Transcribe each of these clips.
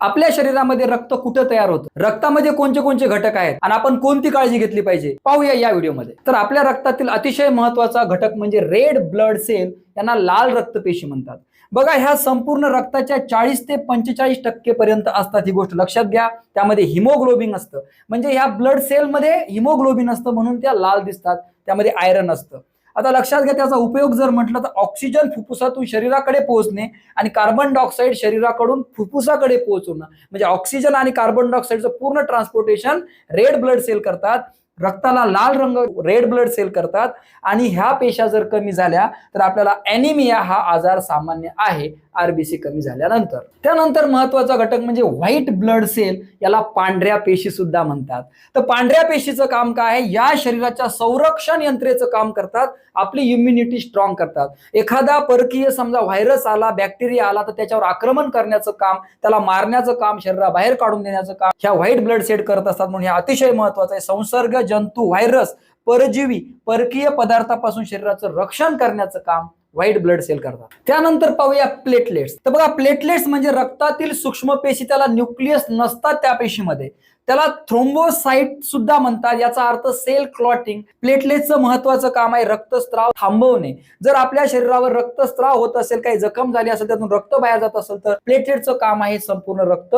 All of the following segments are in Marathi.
आपल्या शरीरामध्ये रक्त कुठं तयार होतं? रक्तामध्ये कोणते कोणते घटक आहेत? आणि आपण कोणती काळजी घेतली पाहिजे? पाहूया या व्हिडिओमध्ये. तर आपल्या रक्तातील अतिशय महत्त्वाचा घटक म्हणजे रेड ब्लड सेल यांना लाल रक्तपेशी म्हणतात. बघा ह्या संपूर्ण रक्ताच्या चाळीस ते पंचेचाळीस टक्के पर्यंत असतात ही गोष्ट. लक्षात घ्या त्यामध्ये हिमोग्लोबिन असतं. म्हणजे ह्या ब्लड सेलमध्ये हिमोग्लोबिन असतं म्हणून त्या लाल दिसतात. त्यामध्ये आयरन असतं. आता लक्षात घ्या त्याचा उपयोग जर म्हटलं तर ऑक्सिजन फुफ्फुसातून शरीराकडे पोहोचणे आणि कार्बन डायऑक्साईड शरीराकडून फुफ्फुसाकडे पोहोचवणं. म्हणजे ऑक्सिजन आणि कार्बन डायऑक्साईडचं पूर्ण ट्रान्सपोर्टेशन रेड ब्लड सेल करतात. रक्ताला लाल रंग रेड ब्लड सेल करतात. आणि ह्या पेशा जर कमी झाल्या तर आपल्याला अॅनिमिया हा आजार सामान्य आहे आरबीसी कमी झाल्यानंतर. त्यानंतर महत्त्वाचा घटक म्हणजे व्हाईट ब्लड सेल याला पांढऱ्या पेशी सुद्धा म्हणतात. तर पांढऱ्या पेशीचं काम काय आहे? या शरीराच्या संरक्षण यंत्रेचं काम करतात. आपली इम्युनिटी स्ट्रॉंग करतात. एखादा परकीय समजा व्हायरस आला बॅक्टेरिया आला तर त्याच्यावर आक्रमण करण्याचं काम त्याला मारण्याचं काम शरीराबाहेर काढून देण्याचं काम ह्या व्हाईट ब्लड सेल करत असतात. म्हणून हे अतिशय महत्वाचं आहे. संसर्ग जंतू व्हायरस परजीवी परकीय पदार्थापासून शरीराचं रक्षण करण्याचं काम व्हाईट ब्लड सेल करतात. त्यानंतर पाहूया प्लेटलेट्स तर बघा प्लेटलेट्स म्हणजे रक्तातील सूक्ष्म पेशी त्याला न्यूक्लियस नसतात त्या पेशीमध्ये. त्याला थ्रोम्बोसाइट सुद्धा म्हणतात. याचा अर्थ सेल क्लॉटिंग प्लेटलेटचं महत्वाचं काम आहे रक्तस्त्राव थांबवणे. जर आपल्या शरीरावर रक्तस्त्राव होत असेल काही जखम झाली असेल त्यातून रक्त बाहेर जात असेल तर प्लेटलेटचं काम आहे संपूर्ण रक्त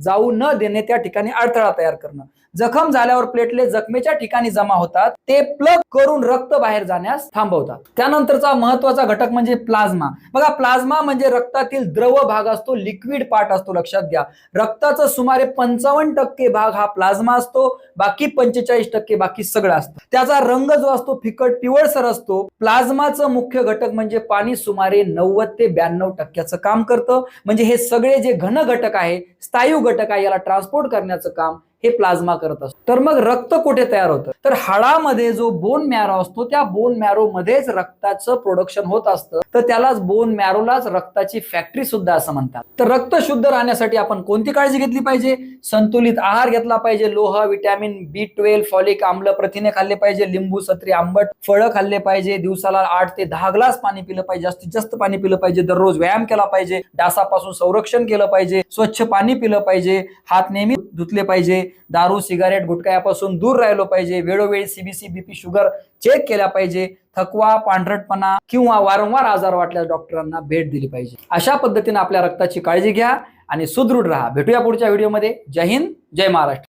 जाऊ न देणे त्या ठिकाणी अडथळा तयार करणं. जखम झाल्यावर प्लेटलेट जखमेच्या ठिकाणी जमा होतात. ते प्लग करून रक्त बाहेर जाण्यास थांबवतात. त्यानंतरचा महत्त्वाचा घटक म्हणजे प्लाझ्मा. बघा प्लाझ्मा म्हणजे रक्तातील द्रव भाग असतो लिक्विड पार्ट असतो लक्षात घ्या. रक्ताचा सुमारे पंचावन्न टक्के भाग हा प्लाझ्मा असतो. बाकी पंचेचाळीस टक्के बाकी सगळं असतं. त्याचा रंग जो असतो फिकट पिवळसर असतो प्लाझ्माचं मुख्य घटक म्हणजे पाणी सुमारे नव्वद ते ब्याण्णव टक्क्याचं काम करतं. म्हणजे हे सगळे जे घन घटक आहे स्थायू घटक आहे याला ट्रान्सपोर्ट करण्याचं काम हे प्लाझ्मा करत असतो. तर मग रक्त कुठे तयार होतं? तर हाडामध्ये जो बोन मॅरो असतो त्या बोन मॅरो मध्येच रक्ताचं प्रोडक्शन होत असतं. तर त्यालाच बोन मॅरोलाच रक्ताची फॅक्टरी सुद्धा असं म्हणतात. तर रक्त शुद्ध राहण्यासाठी आपण कोणती काळजी घेतली पाहिजे? संतुलित आहार घेतला पाहिजे. लोह विटॅमिन बी ट्वेल्व फॉलिक आम्ल प्रथिने खाल्ले पाहिजे. लिंबू सत्री आंबट फळं खाल्ले पाहिजे. दिवसाला आठ ते दहा ग्लास पाणी पिलं पाहिजे. जास्तीत जास्त पाणी पिलं पाहिजे. दररोज व्यायाम केला पाहिजे. डासापासून संरक्षण केलं पाहिजे. स्वच्छ पाणी पिलं पाहिजे. हात नेहमी धुतले पाहिजे. दारू सिगारेट गुटखा यापासून दूर राहिलो पाहिजे. वेळोवेळी सीबीसी बीपी शुगर चेक केल्या पाहिजे. थकवा पांढरटपणा किंवा वारंवार आजार वाटल्यास डॉक्टरांना भेट दिली पाहिजे. अशा पद्धतीने आपल्या रक्ताची काळजी घ्या आणि सुदृढ राहा. भेटूया पुढच्या व्हिडिओमध्ये. जय हिंद जय महाराष्ट्र.